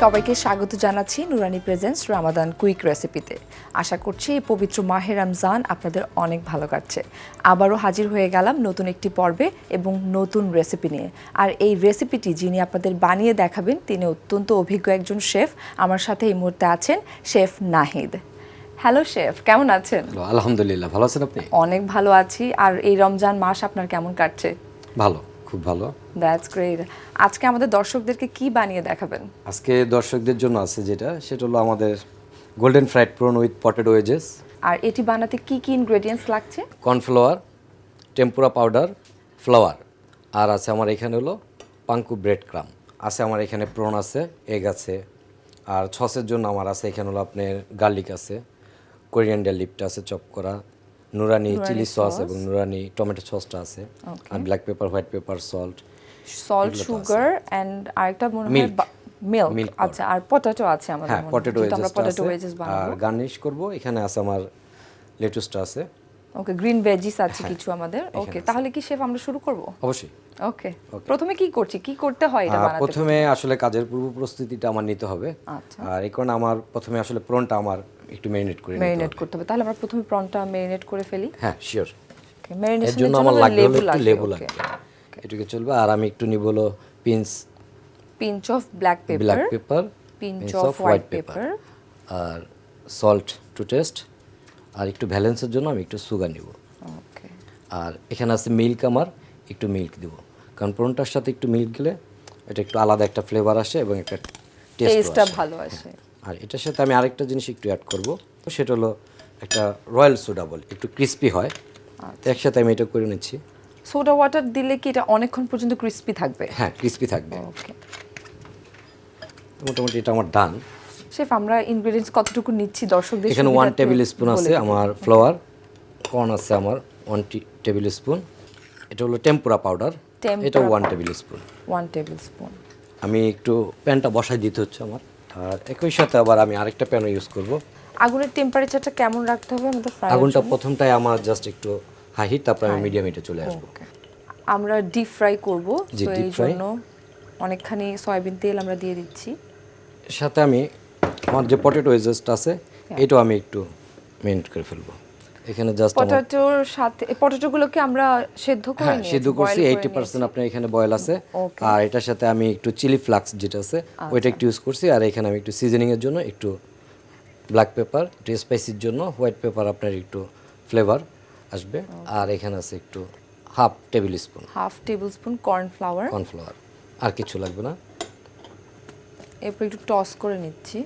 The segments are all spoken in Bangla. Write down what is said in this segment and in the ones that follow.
সবাইকে স্বাগত জানাচ্ছি নুরানি প্রেজেন্স রামাদান কুইক রেসিপিতে আশা করছি এই পবিত্র মাহে রমজান আপনাদের অনেক ভালো কাটছে। আবারও হাজির হয়ে গেলাম নতুন একটি পর্বে এবং নতুন রেসিপি নিয়ে। আর এই রেসিপিটি যিনি আপনাদের বানিয়ে দেখাবেন তিনি অত্যন্ত অভিজ্ঞ একজন শেফ আমার সাথে এই মুহূর্তে আছেন শেফ নাহিদ। হ্যালো শেফ কেমন আছেন? আলহামদুলিল্লাহ ভালো আছেন আপনি? অনেক ভালো আছি। আর এই রমজান মাস আপনার কেমন কাটছে? ভালো খুব ভালো। দ্যাটস গ্রেট আজকে আমাদের দর্শকদেরকে কি বানিয়ে দেখাবেন? আজকে দর্শকদের জন্য আছে যেটা সেটা হলো আমাদের golden fried prawn with potato wedges আর এটি বানাতে কি কি ইনগ্রেডিয়েন্টস লাগছে? কর্নফ্লাওয়ার টেম্পুরা পাউডার ফ্লাওয়ার আর আছে আমার এখানে হলো পাঙ্কু ব্রেড ক্রাম আছে আমার এখানে প্রন আছে এগ আছে। আর সসের জন্য আমার আছে এখানে হলো আপনার গার্লিক আছে। কোরিয়ান্ডার লিপটা আছে চপ করা। নুরানি চিলি সস এবং নুরানি টমেটো সসটা আছে। আর black pepper white pepper salt salt sugar and আরেকটা মনে হয়. মিল্ক আচ্ছা আর পটেটো আছে আমাদের হ্যাঁ পটেটো আমরা পটেটো ওয়েজেস আর গার্নিশ করব। এখানে আছে আমার লেটুসটা আছে। ওকে গ্রিন ভেজিস আছে হ্যাঁ, কিছু আমাদের। ওকে তাহলে কি শেফ আমরা শুরু করব? অবশ্যই। ওকে প্রথমে কি করছি? কি করতে হয় এটা বানাতে? প্রথমে আসলে কাজের পূর্ব প্রস্তুতিটা আমার নিতে হবে। আচ্ছা। আর এই কারণে আমার প্রথমে আসলে প্রনটা আমার একটু ম্যারিনেট করে নিতে ম্যারিনেট হবে। করতে হবে। তাহলে আমরা প্রথমে প্রনটা ম্যারিনেট করে ফেলি। হ্যাঁ শিওর ম্যারিনেশনের জন্য আমার লাগবে একটু লেবু লাগবে। এটুকু চলবে। আর আমি একটু নিব হলো pins pinch of black pepper black pepper pinch of white pepper R salt to taste আর একটু ব্যালেন্সের জন্য আমি একটু সুগার নিব। ওকে আর এখানে আছে মিল্ক আমার একটু মিল্ক দিব। কারণ প্রনটার সাথে একটু মিল্ক দিলে এটা একটু আলাদা একটা ফ্লেভার আসে এবং একটা টেস্টটা ভালো আসে। আর এটার সাথে আমি আরেকটা জিনিস একটু অ্যাড করব। সেটা হলো একটা রয়্যাল সোডা বল একটু ক্রিস্পি হয়। তো একসাথে আমি এটা করে নিচ্ছি। সোডা ওয়াটার দিলে কি এটা অনেকক্ষণ পর্যন্ত ক্রিস্পি থাকবে? হ্যাঁ ক্রিস্পি থাকবে। ওকে। মোটামুটি এটা আমার ডান। শেফ আমরা ইনগ্রেডিয়েন্টস কতটুকু নিচ্ছি? দর্শকদের এখানে ওয়ান টেবিল স্পুন আছে আমার ফ্লাওয়ার কর্ন আছে আমার ওয়ান টেবিল স্পুন এটা হলো টেম্পুরা পাউডার এটা one tablespoon one tablespoon আমি একটু প্যানটা বসাই দিতে হচ্ছে আমার। আর একই সাথে আবার আমি আরেকটা প্যানও ইউজ করব। আগুনের টেম্পারেচারটা কেমন রাখতে হবে আমাদের আগুনটা প্রথমটাই আমার জাস্ট একটু হাই হিট তারপর আমি মিডিয়াম হিটে চলে আসব। আমরা ডিপ ফ্রাই করব তো এই জন্য অনেকখানি সয়াবিন তেল আমরা দিয়ে দিচ্ছি। সাথে আমি আমার যে পটেটো ওয়েজেসটা আছে এটাও আমি একটু মেনটেন করে ফেলব। এখানে জাস্ট পটেটোর সাথে পটেটোগুলোকে আমরা সেদ্ধ করে হ্যাঁ সিদ্ধ করছি করে এইটি পার্সেন্ট আপনার এখানে বয়েল আছে। আর এটার সাথে আমি একটু চিলি ফ্লাক্স যেটা আছে ওইটা একটু ইউজ করছি। আর এখানে আমি একটু সিজনিং এর জন্য একটু ব্ল্যাক পেপার একটু স্পাইসির জন্য হোয়াইট পেপার আপনার একটু ফ্লেভার আসবে। আর এখানে আছে একটু half tablespoon half tablespoon corn flour cornflour আর কিছু লাগবে না? এরপর একটু টস করে নিচ্ছি।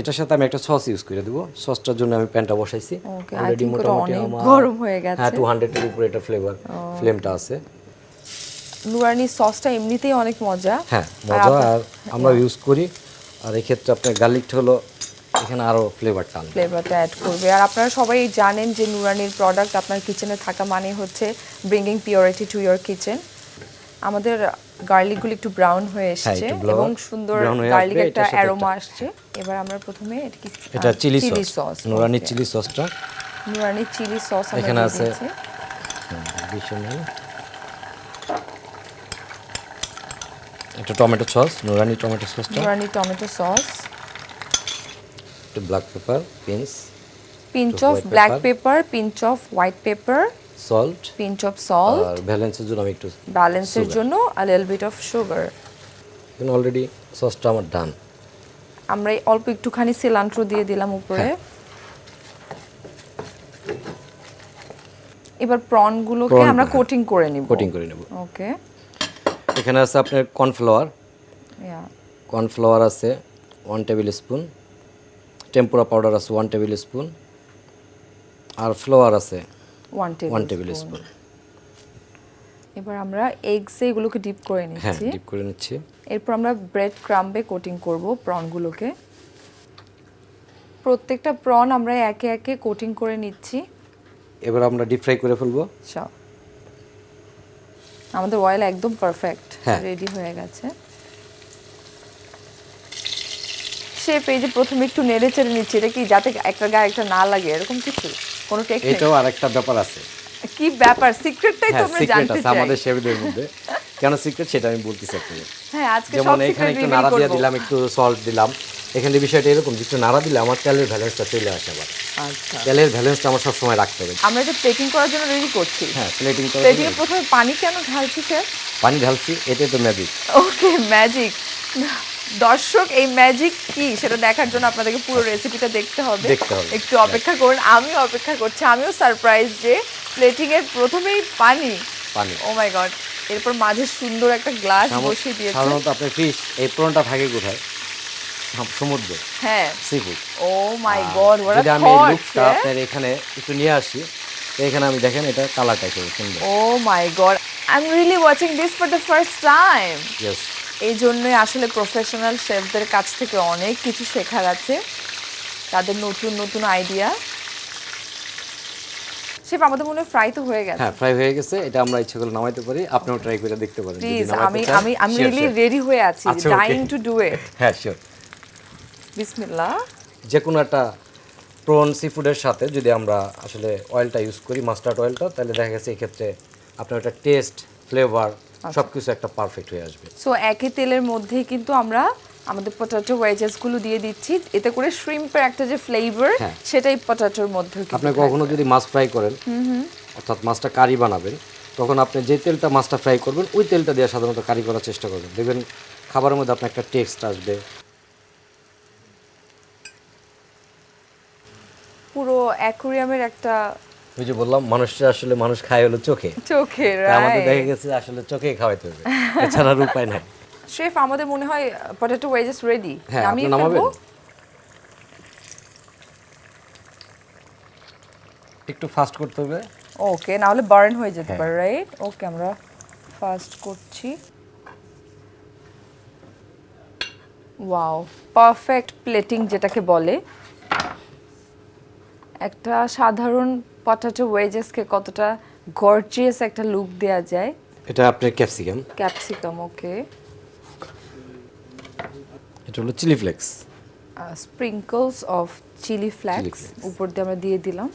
এটার সাথে আমি একটা সস ইউজ করে দেবো। সসটার জন্য আমি প্যানটা বসাইছি। অলরেডি মোটামুটি আমার গরম হয়ে গেছে। হ্যাঁ টু হান্ড্রেডের উপরে এটা ফ্লেভার ফ্লেমটা আছে। নুরানি সসটা এমনিতেই অনেক মজা। হ্যাঁ মজা। আর আমরা ইউজ করি। আর এক্ষেত্রে আপনার গার্লিকটা হলো এখানে আরও ফ্লেভার টানবে ফ্লেভারটা অ্যাড করবে। আর আপনারা সবাই জানেন যে নুরানির প্রোডাক্ট আপনার কিচেনে থাকা মানে হচ্ছে bringing purity to your kitchen আমাদের গার্লিক গার্লিকগুলো একটু ব্রাউন হয়ে হ্যাঁ, এসেছে এবং সুন্দর গার্লিক একটা অ্যারোমা আসছে। এবার আমরা প্রথমে এটা কি এটা chilli sauce sauce Nurani chilli সসটা নুরানি চিলি সস এখানে আছে- এটা টমেটো সস নুরানি টমেটো সসটা Nurani tomato sauce black pepper pins pinch of black. Pepper pinch of white pepper salt pinch of salt আর ব্যালেন্সের জন্য আমি একটু ব্যালেন্সের জন্য a little bit of sugar এখানে অলরেডি সসটা আমার ডান আমরা অল্প একটুখানি সিলান্ট্রো দিয়ে দিলাম উপরে। হ্যাঁ। এবার প্রনগুলোকে আমরা হ্যাঁ। কোটিং করে নিব। কোটিং করে নেব। ওকে এখানে আছে আপনার কর্নফ্লাওয়ার কর্নফ্লাওয়ার আছে one tablespoon tempura powder আছে ওয়ান টেবিল স্পুন আর ফ্লোয়ার আছে ওয়ান টেবিল স্পুন এবার আমরা এগসে এগুলোকে ডিপ করে হ্যাঁ নিচ্ছি। ডিপ করে নিচ্ছি। এরপর আমরা ব্রেড ক্রাম্বে কোটিং করব প্রনগুলোকে। প্রত্যেকটা প্রন আমরা একে একে কোটিং করে নিচ্ছি। এবার আমরা ডিপ ফ্রাই করে ফেলব। আমাদের অয়েল একদম পারফেক্ট হ্যাঁ। রেডি হয়ে গেছে। শেপ এই যে প্রথমে একটু নেড়ে চেড়ে নিচ্ছি এটা কি যাতে একটা গায়ে একটা না লাগে এরকম কিছু? কোনো টেকনিক এটাও আরেকটা ব্যাপার আছে। কি ব্যাপার? সিক্রেটটাই তো হ্যাঁ আমরা জানতে চাই। আমাদের শেফদের মধ্যে। কেন সিক্রেট সেটা আমি বলতেছি আপনাকে। হ্যাঁ আজকে যেমন সব এখানে একটু নাড়া দিয়ে দিলাম একটু সল্ট দিলাম। এখানে বিষয়টা এরকম একটু নাড়া দিলে আমার তেলের ব্যালেন্সটা চলে আসে আবার। আচ্ছা। তেলের ব্যালেন্সটা আমার সবসময় রাখতে হবে। আমরা এটা প্লেটিং করার জন্য রেডি করছি। হ্যাঁ প্লেটিং করে প্লেটিং প্রথমে পানি কেন ঢালছি স্যার পানি ঢালছি এটাই তো ম্যাজিক ওকে ম্যাজিক দর্শক এই ম্যাজিক কি? সেটা দেখার জন্য আপনাদেরকে পুরো রেসিপিটা দেখতে হবে। একটু অপেক্ষা করুন আমিও অপেক্ষা করছি। আমিও সারপ্রাইজ যে প্লেটিং এর প্রথমেই পানি। পানি। ও মাই গড এরপর মাঝে সুন্দর একটা গ্লাস বসিয়ে দিয়েছে। সাধারণত আপনার ফিশ এই প্রনটা থাকে কোথায়? সাম- সমুদ্রে। হ্যাঁ। Seafood oh my god ওরা যদি আমি লুকটা আপনার এখানে একটু নিয়ে আসি এখানে আমি দেখেন এটা কালারটা খুব সুন্দর। ও my god I am really watching this for the first time yes এই জন্যই আসলে প্রফেশনাল শেফদের কাছ থেকে অনেক কিছু শেখার আছে। তাদের নতুন নতুন আইডিয়া শেফ আমাদের মনে হয় ফ্রাই তো হয়ে গেছে। হ্যাঁ ফ্রাই হয়ে গেছে। এটা আমরা ইচ্ছে করলে নামাইতে পারি। আপনিও ট্রাই করে দেখতে পারেন। যদি প্লিজ আমি আমি আমি রিয়েলি রেডি হয়ে আছি ডাইং টু ডু ইট হ্যাঁ শিওর বিসমিল্লাহ। যে কোনো একটা প্রন সি ফুডের সাথে যদি আমরা আসলে অয়েলটা ইউজ করি মাস্টার্ড অয়েলটা তাহলে দেখা গেছে এক্ষেত্রে আপনার একটা টেস্ট ফ্লেভার সব কিছু একটা পারফেক্ট হয়ে আসবে। সো একই তেলের মধ্যেই কিন্তু আমরা আমাদের পটাটো ওয়েজেসগুলো দিয়ে দিচ্ছি। এতে করে শ্রিম্পের একটা যে ফ্লেভার হ্যাঁ। সেটাই পটাটোর মধ্যে আপনি কখনো যদি মাছ ফ্রাই করেন অর্থাৎ মাছটা কারি বানাবেন তখন আপনি যে তেলটা মাছটা ফ্রাই করবেন ওই তেলটা দিয়ে সাধারণত কারি করার চেষ্টা করবেন। দেখবেন খাবারের মধ্যে আপনার একটা টেক্সট আসবে। পুরো অ্যাকুরিয়ামের একটা ওই যে বললাম মানুষটা আসলে মানুষ খায় হলো চোখে। চোখে আমাদের দেখা গেছে আসলে চোখে খাওয়াইতে হবে এছাড়া আর উপায় নাই। শেফ আমাদের মনে হয় পটেটো ওয়েজেস রেডি আপনি নামাবেন? একটু ফাস্ট করতে হবে। ওকে না হলে বার্ন হয়ে যেতে হ্যাঁ। পারে রাইট ওকে আমরা ফাস্ট করছি। ওয়াও পারফেক্ট প্লেটিং যেটাকে বলে। একটা সাধারণ পটাটো ওয়েজেসকে কতটা গর্জিয়াস একটা লুক দেয়া যায়? এটা আপনার ক্যাপসিকাম ক্যাপসিকাম ওকে এটা হলো chilli flakes sprinkles of chilli flakes উপর দিয়ে আমরা দিয়ে দিলাম।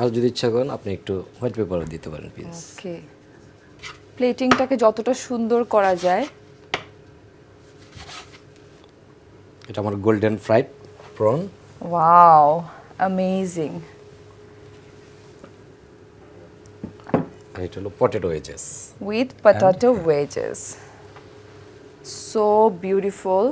আর যদি ইচ্ছা করেন আপনি একটু হোয়াইট পেপারও দিতে পারেন প্লিজ ওকে প্লেটিংটাকে যতটা সুন্দর করা যায়। এটা আমার golden fried prawn wow amazing এটা হলো potato wedges with potato wedges so beautiful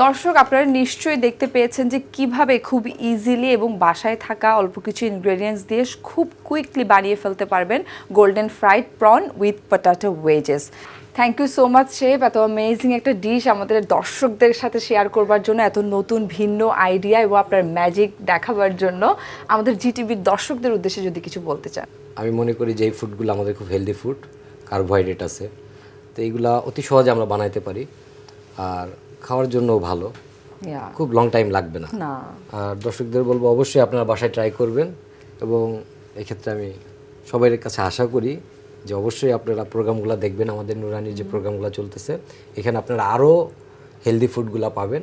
দর্শক আপনারা নিশ্চয়ই দেখতে পেয়েছেন যে কীভাবে খুব ইজিলি এবং বাসায় থাকা অল্প কিছু ইনগ্রেডিয়েন্টস দিয়ে খুব কুইকলি বানিয়ে ফেলতে পারবেন golden fried prawn with potato wedges thank you so much chef এত অ্যামেজিং একটা ডিশ আমাদের দর্শকদের সাথে শেয়ার করবার জন্য এত নতুন ভিন্ন আইডিয়া এবং আপনার ম্যাজিক দেখাবার জন্য আমাদের জিটিভির দর্শকদের উদ্দেশ্যে যদি কিছু বলতে চান। আমি মনে করি যে এই ফুডগুলো আমাদের খুব হেলদি ফুড কার্বোহাইড্রেট আছে। তো এইগুলা অতি সহজে আমরা বানাইতে পারি। আর খাওয়ার জন্যও ভালো। খুব লং টাইম লাগবে না। আর দর্শকদের বলব অবশ্যই আপনারা বাসায় ট্রাই করবেন এবং এক্ষেত্রে আমি সবার কাছে আশা করি যে অবশ্যই আপনারা প্রোগ্রামগুলো দেখবেন। আমাদের নুরানির যে প্রোগ্রামগুলো চলতেছে এখানে আপনারা আরও হেলদি ফুডগুলো পাবেন।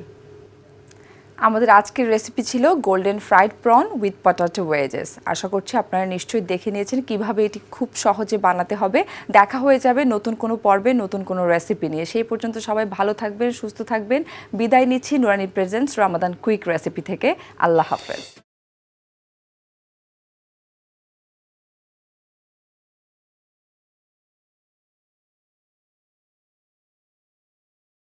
আমাদের আজকের রেসিপি ছিল golden fried prawn with potato wedges আশা করছি আপনারা নিশ্চয়ই দেখে নিয়েছেন কীভাবে এটি খুব সহজে বানাতে হবে। দেখা হয়ে যাবে নতুন কোনো পর্বে, নতুন কোনো রেসিপি নিয়ে। সেই পর্যন্ত সবাই ভালো থাকবেন, সুস্থ থাকবেন। বিদায় নিচ্ছি নুরানি প্রেজেন্টস রামাদান কুইক রেসিপি থেকে। আল্লাহ হাফেজ।